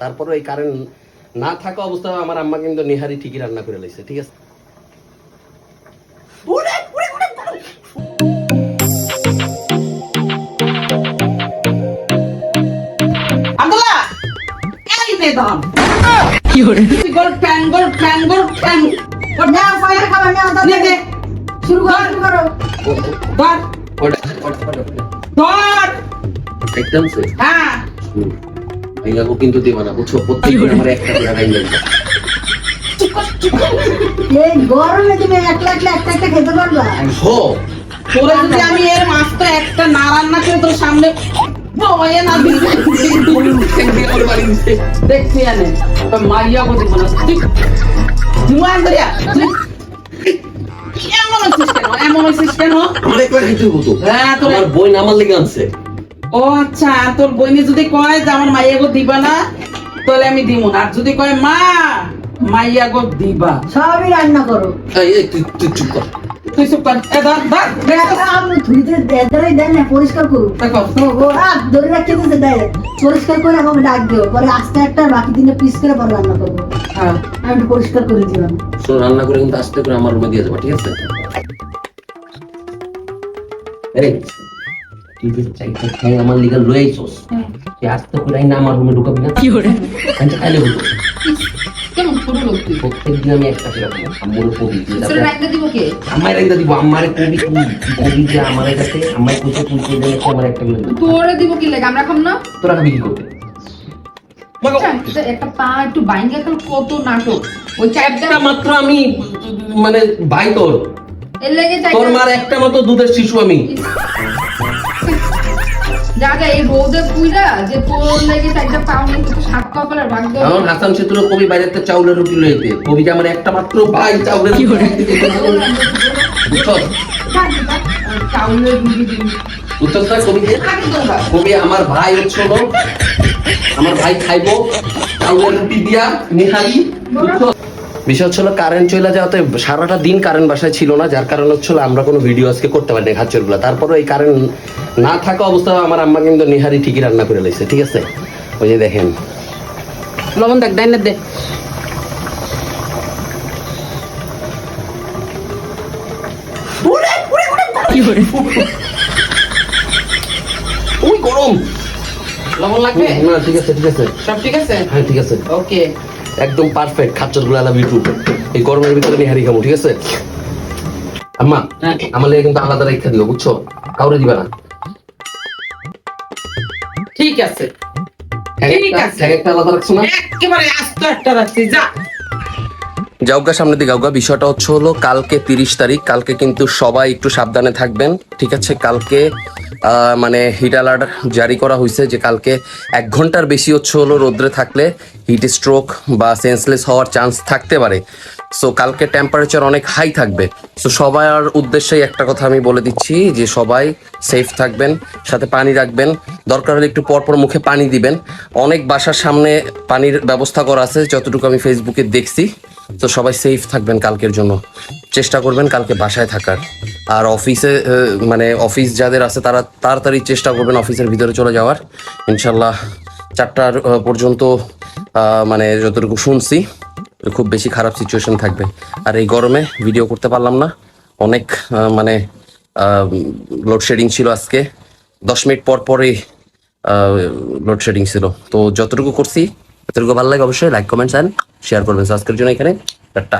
তারপরে এই কারেন্ট না থাকা অবস্থায় আমার আম্মা কিন্তু নিহারি ঠিকই রান্না করে লাইছে ঠিক আছে? গোল গোল গোল ফায়ার খাবার নে, আদা নে। শুরু কর, শুরু করো। ধর, ধর। একদম সে হ্যাঁ। ভাইয়াকে কিন্তু দিবা না বুঝছ? প্রত্যেকদিন আমার একটা করে লাগবে এই গরমে তুমি একলা একলা একটা একটা খেতে পারবা? হো তোরা যদি আমি এর মাছটা একটা না রান্না করে তোর সামনে বয়ে না দিই। দেখছি আনে তো মাইয়া বলি মনে জুয়ান দরিয়া এমন হচ্ছিস কেন? এমন হচ্ছিস কেন? আমার একবার খাইতে হব তো। হ্যাঁ তোর আমার বই আমার লেগে আনছে। ও আচ্ছা তোর বইনি যদি কয় যে আমার মাইয়া গো দিবা না তাহলে আমি দিব না। আর যদি কয় মা মাইয়া গো দিবা। সবই রান্না করো। এই, এই, তুই তুই চুপ কর। তুই চুপ কর। এ ধর ধর। দেখো আপনি ধুইতে দেয় দেয় না পরিষ্কার দেখো তো ও রাত ধরে রাখতে দিতে দেয়। পরিষ্কার করে আমাকে ডাক দিও। পরে আস্তে একটা বাকি দিনে পিস করে পরে রান্না করব। হ্যাঁ। আমি পরিষ্কার করে দিলাম। শোনো রান্না করে কিন্তু আস্তে করে আমার রুমে দিয়ে যাব ঠিক আছে? তুই যে চাইতে খাই আমার লিগা লই আইছস তুই আস্তে করে আইনা আমার রুমে ঢুকাবি না। কি করে তাহলে হতো কেমন ছোট লোক তুই? প্রত্যেকদিন আমি একটা করে খাব আম্মুর কবি তোর রাখতে দিব কে? আমার একটা দিব আমারে কবি তুই কবি যে আমার কাছে আমার কুচে তুই করে দেন আমার একটা করে তোরে দিব কি লাগে? আমরা খাম না? তোরা খাবি কি করতে? একটা পা একটু বাইঙ্গা কত নাটক? ওই চারটা মাত্র আমি মানে ভাই তোর। তোর মার একটা মতো দুধের শিশু আমি। এই রোদে পুইরা যে তোর লেগে তো সাত কপালের এখন হাসান সেতুর কবি বাইরে চাউলের রুটি লইতে কবি যে আমার একটা মাত্র ভাই চাউলের বুঝছস চাউলের রুটি বুঝছস কবি? কবি আমার ভাই হচ্ছে আমার ভাই খাইবো চাউলের রুটি দিয়া নিহারি? বিষয় হচ্ছিল কারেন্ট চলে যাওয়াতে সারাটা দিন কারেন্ট বাসায় ছিল না যার কারণে হচ্ছিল আমরা কোনো ভিডিও আজকে করতে পারিনি খাচ্চরগুলা তারপরে এই কারেন্ট না থাকা অবস্থায় আমার আম্মা কিন্তু নিহারি ঠিকই রান্না করে লাইছে ঠিক আছে? ওই যে দেখেন। লবণ দেখ ডাইনে দে। ওই গরম। লবণ লাগবে? না ঠিক আছে ঠিক আছে। সব ঠিক আছে? হ্যাঁ ঠিক আছে। ওকে একদম পারফেক্ট খাচ্চরগুলা ইউটিউব এই গরমের ভিতরে নিহারি খাব ঠিক আছে? আম্মা হ্যাঁ। আমার লেগে কিন্তু আলাদা রেখা দিও বুঝছ? কাউরে দিবা না। ঠিক আছে। ঠিক আছে। একটা আলাদা রাখছো না? একেবারে আস্ত একটা রাখছি যা। যাওগা সামনে দিকে যাওগা। বিষয়টা হচ্ছে হলো কালকে তিরিশ তারিখ কালকে কিন্তু সবাই একটু সাবধানে থাকবেন ঠিক আছে? কালকে মানে হিট অ্যালার্ট জারি করা হয়েছে যে কালকে এক ঘণ্টার বেশি হচ্ছে হলো রোদ্রে থাকলে হিট স্ট্রোক বা সেন্সলেস হওয়ার চান্স থাকতে পারে। সো কালকে টেম্পারেচার অনেক হাই থাকবে। সো সবার উদ্দেশ্যেই একটা কথা আমি বলে দিচ্ছি যে সবাই সেফ থাকবেন, সাথে পানি রাখবেন। দরকার হলে একটু পরপর মুখে পানি দিবেন। অনেক বাসার সামনে পানির ব্যবস্থা করা আছে, যতটুকু আমি ফেসবুকে দেখছি। তো সবাই সেফ থাকবেন কালকের জন্য। চেষ্টা করবেন কালকে বাসায় থাকার। আর অফিসে মানে অফিস যাদের আছে তারা তাড়াতাড়ি চেষ্টা করবেন অফিসের ভিতরে চলে যাওয়ার। ইনশাল্লাহ চারটার পর্যন্ত মানে যতটুকু শুনছি, খুব বেশি খারাপ সিচুয়েশন থাকবে। আর এই গরমে ভিডিও করতে পারলাম না। অনেক মানে লোডশেডিং ছিল আজকে। দশ মিনিট পর পরই লোডশেডিং ছিল। তো যতটুকু করছি যতটুকু ভালো লাগে অবশ্যই লাইক কমেন্টস অ্যান্ড শেয়ার করবেন। সাবস্ক্রাইব জন্য এখানে টাটা।